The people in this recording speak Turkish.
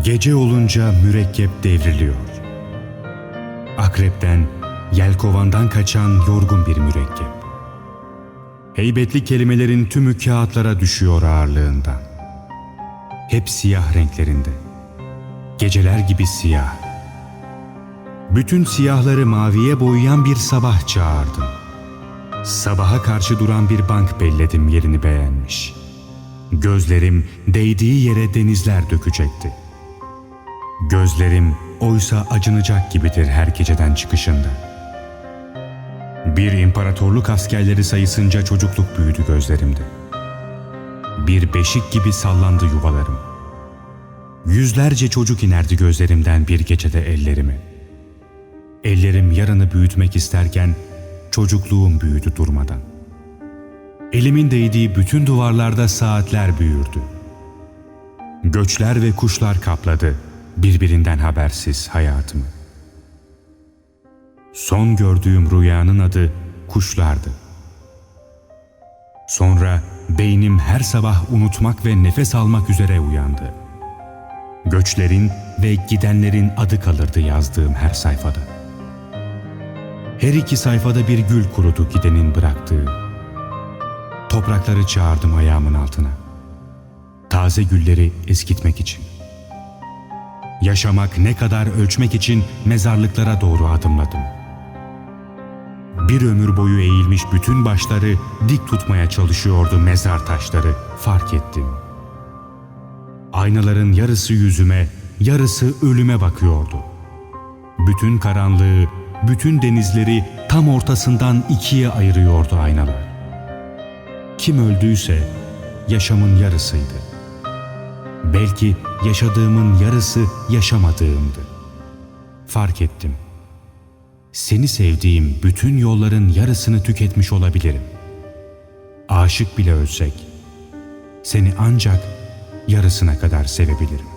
Gece olunca mürekkep devriliyor. Akrepten, yelkovandan kaçan yorgun bir mürekkep. Heybetli kelimelerin tümü kağıtlara düşüyor ağırlığından. Hep siyah renklerinde. Geceler gibi siyah. Bütün siyahları maviye boyayan bir sabah çağırdım. Sabaha karşı duran bir bank belledim yerini beğenmiş. Gözlerim değdiği yere denizler dökecekti. Gözlerim oysa acınacak gibidir her geceden çıkışında. Bir imparatorluk askerleri sayısınca çocukluk büyüdü gözlerimde. Bir beşik gibi sallandı yuvalarım. Yüzlerce çocuk inerdi gözlerimden bir gecede ellerime. Ellerim yarını büyütmek isterken çocukluğum büyüdü durmadan. Elimin değdiği bütün duvarlarda saatler büyürdü. Göçler ve kuşlar kapladı birbirinden habersiz hayatımı. Son gördüğüm rüyanın adı kuşlardı. Sonra beynim her sabah unutmak ve nefes almak üzere uyandı. Göçlerin ve gidenlerin adı kalırdı yazdığım her sayfada. Her iki sayfada bir gül kurudu gidenin bıraktığı. Toprakları çağırdım ayağımın altına. Taze gülleri eskitmek için. Yaşamak ne kadar ölçmek için mezarlıklara doğru adımladım. Bir ömür boyu eğilmiş bütün başları dik tutmaya çalışıyordu mezar taşları, fark ettim. Aynaların yarısı yüzüme, yarısı ölüme bakıyordu. Bütün karanlığı, bütün denizleri tam ortasından ikiye ayırıyordu aynalar. Kim öldüyse yaşamın yarısıydı. Belki yaşadığımın yarısı yaşamadığımdı. Fark ettim. Seni sevdiğim bütün yolların yarısını tüketmiş olabilirim. Aşık bile ölsek, seni ancak yarısına kadar sevebilirim.